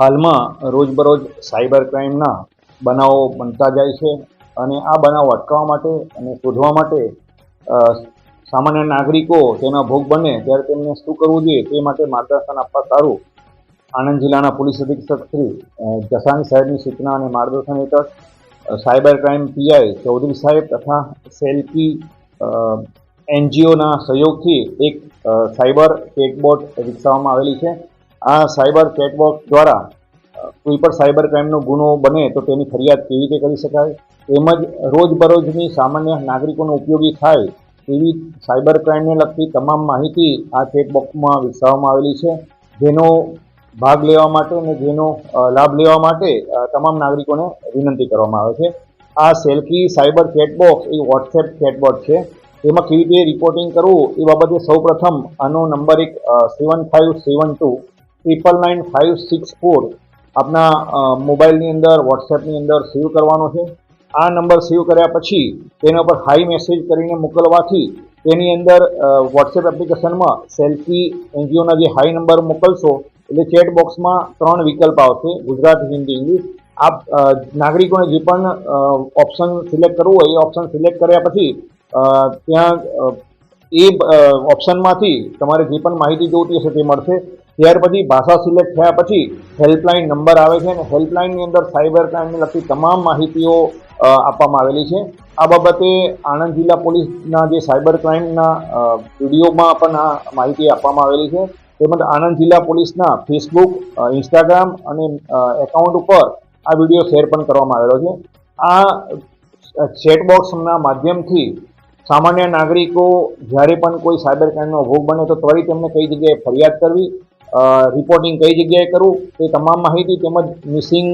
હાલમાં રોજબરોજ સાયબર ક્રાઇમના બનાવો બનતા જાય છે અને આ બનાવ અટકાવવા માટે અને શોધવા માટે સામાન્ય નાગરિકો તેના ભોગ બને ત્યારે તેમને શું કરવું જોઈએ તે માટે માર્ગદર્શન આપવા સારું. આણંદ જિલ્લાના પોલીસ અધિક્ષક શ્રી જસાંગ સાહેબની સૂચના અને માર્ગદર્શન હેઠળ સાયબર ક્રાઇમ પીઆઈ ચૌધરી સાહેબ તથા સેલ્ફી એનજીઓના સહયોગથી એક સાયબર ચેકબોટ વિકસાવવામાં આવેલી છે. આ સાયબર ચેટબોટ દ્વારા કોઈ પણ સાયબર ક્રાઇમનો ગુનો બને તો તેની ફરિયાદ કેવી રીતે કરી શકાય? તેમજ રોજબરોજની સામાન્ય નાગરિકોને ઉપયોગી થાય તેવી સાયબર ક્રાઇમને લગતી તમામ માહિતી આ ચેકબોક્સમાં વિકસાવવામાં આવેલી છે, જેનો ભાગ લેવા માટે અને જેનો લાભ લેવા માટે તમામ નાગરિકોને વિનંતી કરવામાં આવે છે. આ સેલ્ફી સાયબર ચેટબોક્સ એ વોટ્સએપ ચેટબોટ છે. તેમાં કેવી રીતે રિપોર્ટિંગ કરવું એ બાબતે સૌપ્રથમ આનો નંબર એક seven five seven two triple nine five six four આપના મોબાઈલની અંદર, વોટ્સએપની અંદર સેવ કરવાનો છે. આ નંબર સેવ કર્યા પછી તેના પર હાઈ મેસેજ કરીને મોકલવાથી તેની અંદર વોટ્સએપ એપ્લિકેશનમાં સેલ્ફી એનજીઓના જે હાઈ નંબર મોકલશો, એટલે ચેટ બોક્સમાં ત્રણ વિકલ્પ આવશે, ગુજરાત હિન્દી ઇંગ્લિશ. આપ નાગરિકોને જે પણ ઓપ્શન સિલેક્ટ કરવું હોય, એ ઓપ્શન સિલેક્ટ કર્યા પછી ત્યાં એ ઓપ્શનમાંથી તમારે જે પણ માહિતી જોઈતી હશે તે મળશે. ત્યાર પછી ભાષા સિલેક્ટ થયા પછી હેલ્પલાઇન નંબર આવે છે અને હેલ્પલાઇનની અંદર સાયબર ક્રાઇમને લગતી તમામ માહિતીઓ આપવામાં આવેલી છે. આ બાબતે આણંદ જિલ્લા પોલીસના જે સાયબર ક્રાઇમના વિડીયોમાં પણ આ માહિતી આપવામાં આવેલી છે. તેમજ આણંદ જિલ્લા પોલીસના ફેસબુક ઇન્સ્ટાગ્રામ અને એકાઉન્ટ ઉપર આ વીડિયો શેર પણ કરવામાં આવેલો છે. આ ચેટબોક્સના માધ્યમથી સામાન્ય નાગરિકો જ્યારે પણ કોઈ સાયબર ક્રાઇમનો ભોગ બને તો ત્વરિત તેમને કઈ જગ્યાએ ફરિયાદ કરવી રિપોર્ટિંગ કઈ જગ્યાએ કરવું તે તમામ માહિતી તેમજ મિસિંગ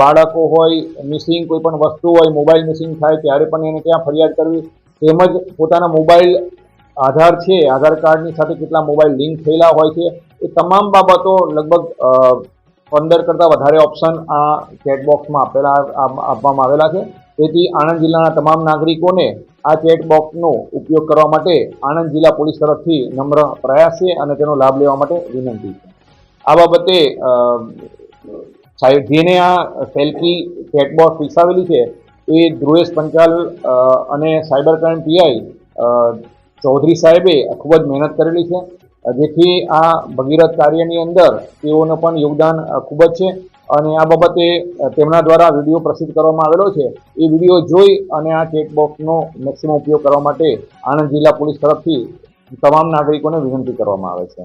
બાળકો હોય મિસિંગ કોઈ પણ વસ્તુ હોય મોબાઈલ મિસિંગ થાય ત્યારે પણ એને ક્યાં ફરિયાદ કરવી. તેમજ પોતાના મોબાઈલ આધાર છે, આધાર કાર્ડની સાથે કેટલા મોબાઈલ લિંક થયેલા હોય છે, એ તમામ બાબતો લગભગ પંદર કરતાં વધારે ઓપ્શન આ ચેટબોક્સમાં આપેલા આપવામાં આવેલા છે. તેથી આણંદ જિલ્લાના તમામ નાગરિકોને આ ચેટબોક્સનો ઉપયોગ કરવા માટે આણંદ જિલ્લા પોલીસ તરફથી નમ્ર પ્રયાસ છે અને તેનો લાભ લેવા માટે વિનંતી છે. આ બાબતે સાહેબ, જેને આ સેલ્ફી ચેટબોક્સ વિકસાવેલી છે, એ ધ્રુવેશ પંચાલ અને સાયબર ક્રાઇમ પીઆઈ ચૌધરી સાહેબે ખૂબ જ મહેનત કરેલી છે. જેથી આ ભગીરથ કાર્યની અંદર તેઓનું પણ યોગદાન ખૂબ જ છે. અને આ બાબતે તેમના દ્વારા વીડિયો પ્રસિદ્ધ કરવામાં આવેલો છે. એ વીડિયો જોઈ અને આ ચેકબોક્સનો મેક્સિમમ ઉપયોગ કરવા માટે આણંદ જિલ્લા પોલીસ તરફથી તમામ નાગરિકોને વિનંતી કરવામાં આવે છે.